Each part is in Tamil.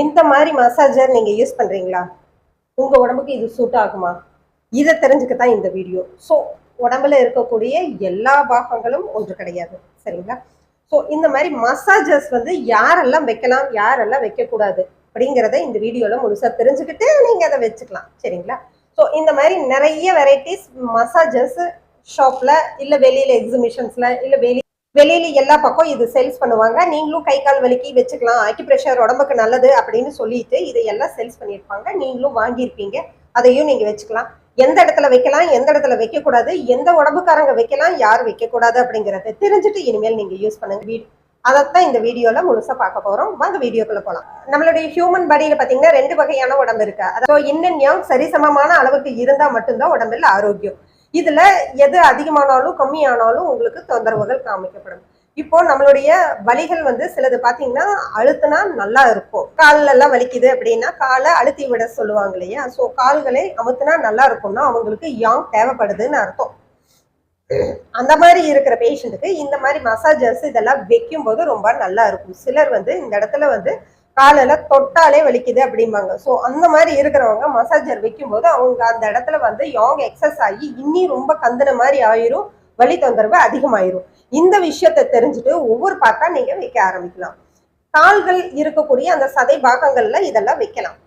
இந்த மாதிரி மசாஜர் நீங்க யூஸ் பண்றீங்களா? உங்க உடம்புக்கு இது சூட் ஆகுமா? இதை தெரிஞ்சுக்க தான் இந்த வீடியோ ஸோ உடம்புல இருக்கக்கூடிய எல்லா பாகங்களும் ஒன்று கிடையாது. சரிங்களா? ஸோ இந்த மாதிரி மசாஜஸ் வந்து யாரெல்லாம் வைக்கலாம் யாரெல்லாம் வைக்கக்கூடாது அப்படிங்கிறத இந்த வீடியோவில் முழுசாக தெரிஞ்சுக்கிட்டு நீங்கள் அதை வச்சுக்கலாம். சரிங்களா? ஸோ இந்த மாதிரி நிறைய வெரைட்டிஸ் மசாஜஸ் ஷாப்பில் இல்லை வெளியில் எக்ஸிபிஷன்ஸில் இல்லை வெளி வெளியில எல்லா பக்கம் இது சேல்ஸ் பண்ணுவாங்க. நீங்களும் கை கால் வலிக்கி வச்சுக்கலாம். ஆக்கிப்ரெஷர் உடம்புக்கு நல்லது அப்படின்னு சொல்லிட்டு இதையெல்லாம் சேல்ஸ் பண்ணியிருப்பாங்க. நீங்களும் வாங்கியிருப்பீங்க. அதையும் நீங்க வச்சுக்கலாம். எந்த இடத்துல வைக்கலாம் எந்த இடத்துல வைக்கக்கூடாது எந்த உடம்புக்காரங்க வைக்கலாம் யார் வைக்கக்கூடாது அப்படிங்கறத தெரிஞ்சுட்டு இனிமேல் நீங்க யூஸ் பண்ணுங்க. வீடு. அதைத்தான் இந்த வீடியோல முழுசா பார்க்க போறோம். வாங்க வீடியோக்குள்ள போலாம். நம்மளுடைய ஹியூமன் பாடியில பாத்தீங்கன்னா ரெண்டு வகையான உடம்பு இருக்கு. அதாவது இன்னும் சரிசமமான அளவுக்கு இருந்தா மட்டும்தான் உடம்புல ஆரோக்கியம். இதுல எது அதிகமானாலும் கம்மியானாலும் உங்களுக்கு தொந்தரவுகள் காமிக்கப்படும். இப்போ நம்மளுடைய வலிகள் வந்து சிலது பாத்தீங்கன்னா அழுத்தினா நல்லா இருக்கும். காலில் எல்லாம் வலிக்குது அப்படின்னா காலை அழுத்தி விட சொல்லுவாங்க இல்லையா? ஸோ கால்களை அமுத்துனா நல்லா இருக்கும்னா அவங்களுக்கு யாங் தேவைப்படுதுன்னு அர்த்தம். அந்த மாதிரி இருக்கிற பேஷண்ட்டுக்கு இந்த மாதிரி மசாஜர்ஸ் இதெல்லாம் வைக்கும் போது ரொம்ப நல்லா இருக்கும். சிலர் வந்து இந்த இடத்துல வந்து காலில் தொட்டாலே வலிக்குது அப்படிம்பாங்க. ஸோ அந்த மாதிரி இருக்கிறவங்க மசாஜர் வைக்கும்போது அவங்க அந்த இடத்துல வந்து யாங் எக்ஸஸ் ஆகி இன்னி ரொம்ப கந்தன மாதிரி ஆயிரும் வலி தொந்தரவு அதிகமாயிரும். இந்த விஷயத்தை தெரிஞ்சுட்டு ஒவ்வொரு பார்ட்டா நீங்க வைக்க ஆரம்பிக்கலாம். கால்கள் இருக்கக்கூடிய அந்த சதை பாகங்கள்ல இதெல்லாம் வைக்கலாம்.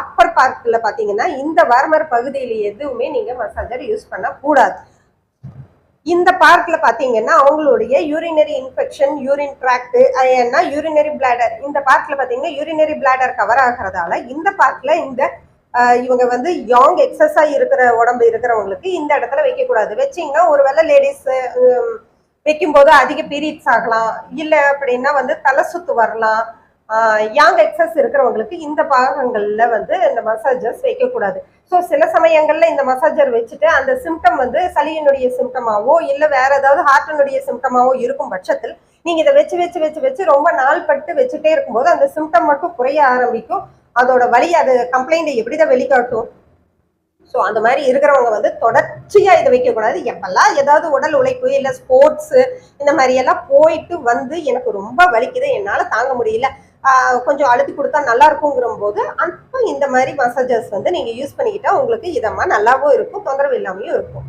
அப்பர் பார்ட்ல பாத்தீங்கன்னா இந்த வார்மர் பகுதியில எதுவுமே நீங்க மசாஜர் யூஸ் பண்ண கூடாது இந்த பார்க்கில் பாத்தீங்கன்னா அவங்களுடைய யூரினரி இன்ஃபெக்ஷன் யூரின் ட்ராக்ட் ஏன்னா யூரினரி பிளாடர் இந்த பார்க்ல பாத்தீங்கன்னா யூரினரி பிளாடர் கவர் ஆகிறதால இந்த பார்க்கில் இந்த இவங்க வந்து யாங் எக்ஸஸா இருக்கிற உடம்பு இருக்கிறவங்களுக்கு இந்த இடத்துல வைக்கக்கூடாது. வச்சிங்கன்னா வச்சீங்கன்னா ஒருவேளை லேடிஸ் வைக்கும்போது அதிக பீரியட்ஸ் ஆகலாம். இல்லை அப்படின்னா வந்து தலை சுத்து வரலாம். யாங் எக்ஸஸ் இருக்கிறவங்களுக்கு இந்த பாகங்கள்ல வந்து இந்த மசாஜர்ஸ் வைக்கக்கூடாது. ஸோ சில சமயங்கள்ல இந்த மசாஜர் வச்சுட்டு அந்த சிம்டம் வந்து சளியினுடைய சிம்டமாவோ இல்லை வேற ஏதாவது ஹார்ட்டினுடைய சிம்டமாவோ இருக்கும் பட்சத்தில் நீங்க இதை வச்சு வச்சு வச்சு வச்சு ரொம்ப நாள் பட்டு வச்சுட்டே இருக்கும்போது அந்த சிம்டம் மட்டும் குறைய ஆரம்பிக்கும். அதோட வழி அது கம்ப்ளைண்ட் எப்படிதான் வெளிக்காட்டும்? ஸோ அந்த மாதிரி இருக்கிறவங்க வந்து தொடர்ச்சியா இதை வைக்கக்கூடாது. எப்பெல்லாம் ஏதாவது உடல் உழைப்பு இல்லை ஸ்போர்ட்ஸ் இந்த மாதிரி எல்லாம் போயிட்டு வந்து எனக்கு ரொம்ப வலிக்குது என்னால் தாங்க முடியல. கொஞ்சம் அழுத்தி கொடுத்தா நல்லா இருக்குங்கிற போது அப்போ இந்த மாதிரி மசாஜர்ஸ் வந்து நீங்க யூஸ் பண்ணிக்கிட்டா உங்களுக்கு இதமா நல்லாவும் இருக்கும் தொந்தரவு இல்லாமையும் இருக்கும்.